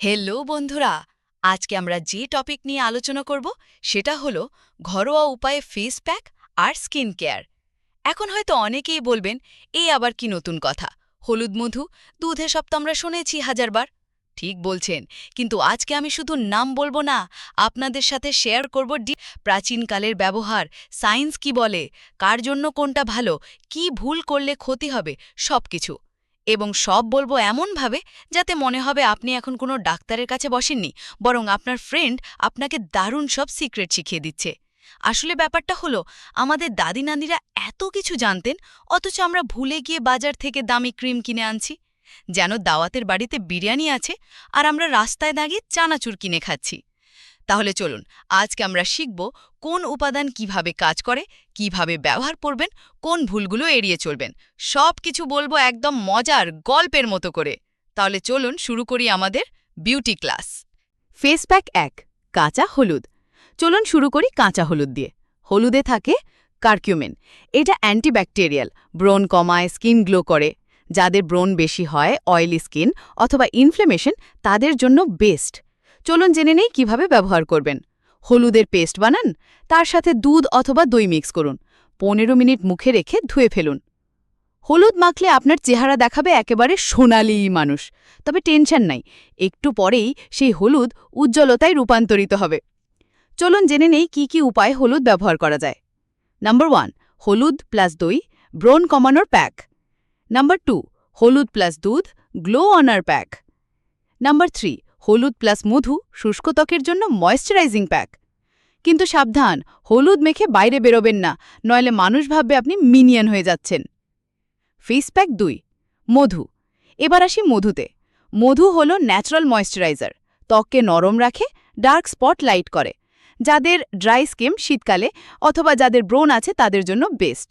Hello বন্ধুরা। আজকে আমরা যে টপিক নিয়ে আলোচনা করব, সেটা হলো ঘরোয়া উপায়ে ফেস প্যাক আর স্কিন কেয়ার এখন হয়তো অনেকেই বলবেন এই আবার কি নতুন কথা? হলুদ মধু, দুধে সব তো আমরা শুনেছি হাজারবার। ঠিক বলছেন, কিন্তু আজকে আমি শুধু নাম বলব না, আপনাদের সাথে শেয়ার করব ডি প্রাচীনকালের ব্যবহার সায়েন্স কি বলে, কার জন্য কোনটা ভালো, কি ভুল করলে ক্ষতি হবে সব কিছু এবং সব বলব এমনভাবে যাতে মনে হবে আপনি এখন কোনো ডাক্তারের কাছে বসেননি, বরং আপনার ফ্রেন্ড আপনাকে দারুণ সব সিক্রেট শিখিয়ে দিচ্ছে। আসলে ব্যাপারটা হলো, আমাদের দাদি নানিরা এত কিছু জানতেন, অথচ আমরা ভুলে গিয়ে বাজার থেকে দামি ক্রিম কিনে আনছি। যেন দাওয়াতের বাড়িতে বিরিয়ানি আছে, আর আমরা রাস্তায় দাঁড়িয়ে চানাচুর কিনে খাচ্ছি। তাহলে চলুন, আজকে আমরা শিখব কোন উপাদান কীভাবে কাজ করে, কীভাবে ব্যবহার করবেন, কোন ভুলগুলো এড়িয়ে চলবেন। সব কিছু বলব একদম মজার গল্পের মতো করে। তাহলে চলুন শুরু করি আমাদের বিউটি ক্লাস। ফেসপ্যাক এক, কাঁচা হলুদ। চলুন শুরু করি কাঁচা হলুদ দিয়ে। হলুদে থাকে কার্কিউমেন। এটা অ্যান্টিব্যাকটেরিয়াল, ব্রণ কমায়, স্কিন গ্লো করে। যাদের ব্রণ বেশি হয়, অয়েলি স্কিন অথবা ইনফ্লেমেশন তাদের জন্য বেস্ট। চলুন জেনে নেই কীভাবে ব্যবহার করবেন। হলুদের পেস্ট বানান, তার সাথে দুধ অথবা দই মিক্স করুন। পনেরো মিনিট মুখে রেখে ধুয়ে ফেলুন। হলুদ মাখলে আপনার চেহারা দেখাবে একেবারে সোনালি মানুষ। তবে টেনশন নাই, একটু পরেই সেই হলুদ উজ্জ্বলতায় রূপান্তরিত হবে। চলুন জেনে নেই কি কি উপায়ে হলুদ ব্যবহার করা যায়। নাম্বার ওয়ান, হলুদ প্লাস দই ব্রণ কমানোর প্যাক। নাম্বার টু, হলুদ প্লাস দুধ, গ্লো অনার প্যাক। নাম্বার থ্রি হলুদ প্লাস মধু শুষ্ক ত্বকের জন্য ময়েশ্চারাইজিং প্যাক কিন্তু সাবধান, হলুদ মেখে বাইরে বেরোবেন না, নইলে মানুষ ভাববে আপনি মিনিয়ন হয়ে যাচ্ছেন। ফেস প্যাক দুই, মধু। এবার আসি মধুতে। মধু হল ন্যাচারাল ময়েশ্চারাইজার ত্বককে নরম রাখে ডার্ক স্পট লাইট করে। যাদের ড্রাই স্কিম শীতকালে অথবা যাদের ব্রোন আছে তাদের জন্য বেস্ট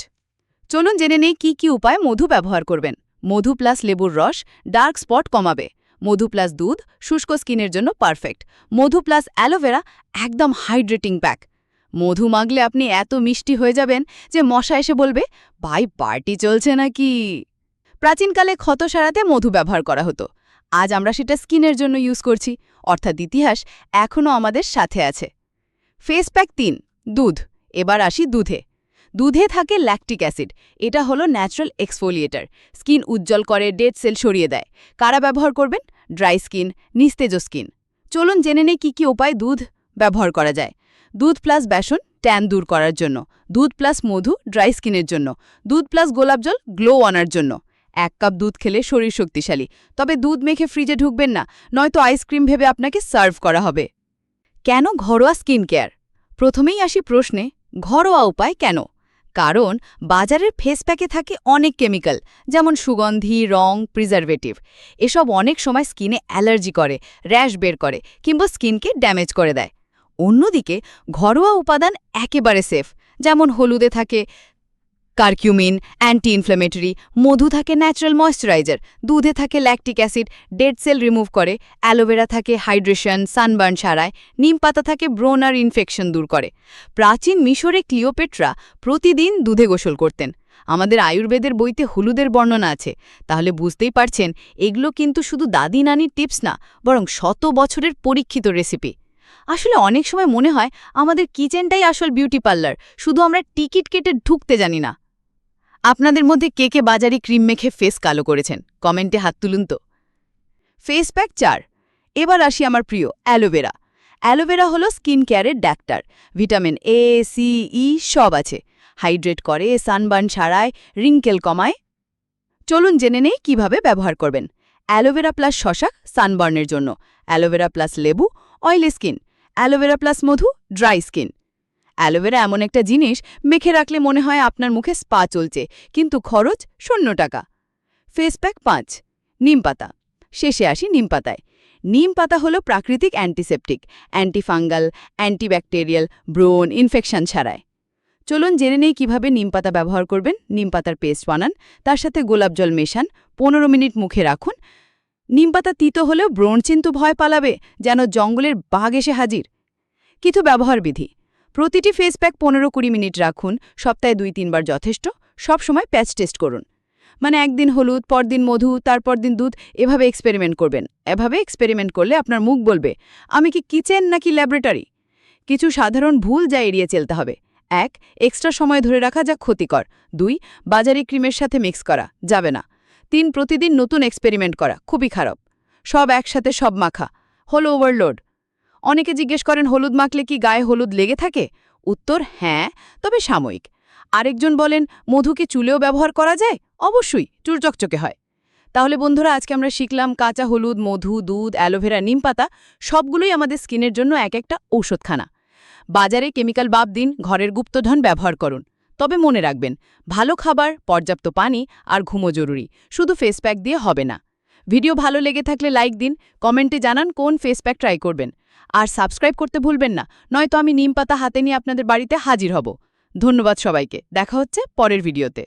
চলুন জেনে নেই কি কি উপায় মধু ব্যবহার করবেন। মধু প্লাস লেবুর রস ডার্ক স্পট কমাবে। মধু প্লাস দুধ, শুষ্ক স্কিনের জন্য পারফেক্ট মধু প্লাস অ্যালোভেরা একদম হাইড্রেটিং প্যাক মধু মাগলে আপনি এত মিষ্টি হয়ে যাবেন যে মশা এসে বলবে, ভাই পার্টি চলছে নাকি? প্রাচীনকালে ক্ষত সারাতে মধু ব্যবহার করা হতো। আজ আমরা সেটা স্কিনের জন্য ইউজ করছি। অর্থাৎ ইতিহাস এখনও আমাদের সাথে আছে। ফেস প্যাক তিন, দুধ। এবার আসি দুধে। দুধে থাকে ল্যাকটিক অ্যাসিড এটা হলো ন্যাচারাল এক্সফোলিয়েটার স্কিন উজ্জ্বল করে ডেড সেল সরিয়ে দেয়। কারা ব্যবহার করবেন? ড্রাই স্কিন নিস্তেজ স্কিন চলুন জেনে নেই কী কী উপায় দুধ ব্যবহার করা যায়। দুধ প্লাস বেসন ট্যান দূর করার জন্য। দুধ প্লাস মধু ড্রাই স্কিনের জন্য। দুধ প্লাস গোলাপ জল গ্লো আনার জন্য। এক কাপ দুধ খেলে শরীর শক্তিশালী। তবে দুধ মেখে ফ্রিজে ঢুকবেন না, নয়তো আইসক্রিম ভেবে আপনাকে সার্ভ করা হবে। কেন ঘরোয়া স্কিন কেয়ার প্রথমেই আসি প্রশ্নে, ঘরোয়া উপায় কেন? কারণ বাজারের ফেস প্যাকে থাকে অনেক কেমিক্যাল যেমন সুগন্ধি, রং প্রিজারভেটিভ এসব অনেক সময় স্কিনে অ্যালার্জি করে র্যাশ বের করে, কিংবা স্কিনকে ড্যামেজ করে দেয়। অন্যদিকে ঘরোয়া উপাদান একেবারে সেফ যেমন হলুদে থাকে কার্কিউমিন অ্যান্টি ইনফ্ল্যামেটরি মধু থাকে ন্যাচারাল ময়শ্চারাইজার দুধে থাকে lactic acid dead cell remove করে অ্যালোভেরা থাকে হাইড্রেশন সানবার্ন সারায়, নিম পাতা থাকে ব্রোন আর ইনফেকশন দূর করে। প্রাচীন মিশরে ক্লিওপেট্রা প্রতিদিন দুধে গোসল করতেন। আমাদের আয়ুর্বেদের বইতে হলুদের বর্ণনা আছে। তাহলে বুঝতেই পারছেন, এগুলো কিন্তু শুধু দাদি নানির টিপস না, বরং শত বছরের পরীক্ষিত রেসিপি আসলে অনেক সময় মনে হয়, আমাদের কিচেনটাই আসল বিউটি পার্লার শুধু আমরা টিকিট কেটে ঢুকতে জানি না। আপনাদের মধ্যে কে কে বাজারি ক্রিম মেখে ফেস কালো করেছেন? কমেন্টে হাত তুলুন তো। ফেস প্যাক চার। এবার আসি আমার প্রিয় অ্যালোভেরা অ্যালোভেরা হলো স্কিন কেয়ারের doctor. Vitamin A C E সব আছে। হাইড্রেট করে সানবার্ন ছাড়ায় রিঙ্কেল কমায়। চলুন জেনে নেই কীভাবে ব্যবহার করবেন। অ্যালোভেরা প্লাস শশা সানবার্নের জন্য। অ্যালোভেরা প্লাস লেবু oily skin aloe vera plus মধু ড্রাই স্কিন অ্যালোভেরা এমন একটা জিনিস মেখে রাখলে মনে হয় আপনার মুখে স্পা চলছে, কিন্তু খরচ শূন্য টাকা। ফেস প্যাক পাঁচ, নিম পাতা। শেষে আসি নিম পাতায়। নিম পাতা হলো প্রাকৃতিক অ্যান্টিসেপটিক, অ্যান্টিফাঙ্গাল, অ্যান্টিব্যাকটেরিয়াল, ব্রোন, ইনফেকশন ছাড়ায়। চলুন জেনে নেই কীভাবে নিম পাতা ব্যবহার করবেন। নিম পাতার পেস্ট বানান, তার সাথে গোলাপ জল মেশান, পনেরো মিনিট মুখে রাখুন। নিম পাতা তিতো হলেও ব্রণ চিন্তু ভয় পালাবে, যেন জঙ্গলের বাঘ এসে হাজির। কিছু ব্যবহার বিধি প্রতিটি ফেস প্যাক পনেরো কুড়ি মিনিট রাখুন, সপ্তাহে দুই তিনবার যথেষ্ট, সব সময় প্যাচ টেস্ট করুন। মানে একদিন হলুদ, পরদিন মধু, তারপর দিন দুধ, এভাবে এক্সপেরিমেন্ট করবেন। এভাবে এক্সপেরিমেন্ট করলে আপনার মুখ বলবে, আমি কি কিচেন নাকি ল্যাবরেটরি কিছু সাধারণ ভুল যা এড়িয়ে চলতে হবে। এক এক্সট্রা সময় ধরে রাখা যা ক্ষতিকর। দুই, বাজারি ক্রিমের সাথে মিক্স করা, যাবে না। তিন, প্রতিদিন নতুন এক্সপেরিমেন্ট করা, খুবই খারাপ। সব একসাথে সব মাখা। হলো ওভারলোড অনেকে জিজ্ঞেস করেন, হলুদ মাখলে কি গায়ে হলুদ লেগে থাকে? উত্তর হ্যাঁ তবে সাময়িক। আরেকজন বলেন মধু কি চুলেও ব্যবহার করা যায়? অবশ্যই, চুল চকচকে হয়। তাহলে বন্ধুরা, আজকে আমরা শিখলাম কাঁচা হলুদ, মধু, দুধ, অ্যালোভেরা, নিম পাতা, সবগুলোই আমাদের স্কিনের জন্য এক একটা ঔষধখানা। বাজারে কেমিক্যাল বাব দিন, ঘরের গুপ্তধন ব্যবহার করুন। তবে মনে রাখবেন, ভালো খাবার, পর্যাপ্ত পানি আর ঘুমো জরুরি। শুধু ফেস প্যাক দিয়ে হবে না। ভিডিও ভালো লেগে থাকলে লাইক দিন, কমেন্টে জানান কোন ফেস প্যাক ট্রাই করবেন। আর সাবস্ক্রাইব করতে ভুলবেন না, নয়তো আমি নিম পাতা হাতে নিয়ে আপনাদের বাড়িতে হাজির হব। ধন্যবাদ সবাইকে, দেখা হচ্ছে পরের ভিডিওতে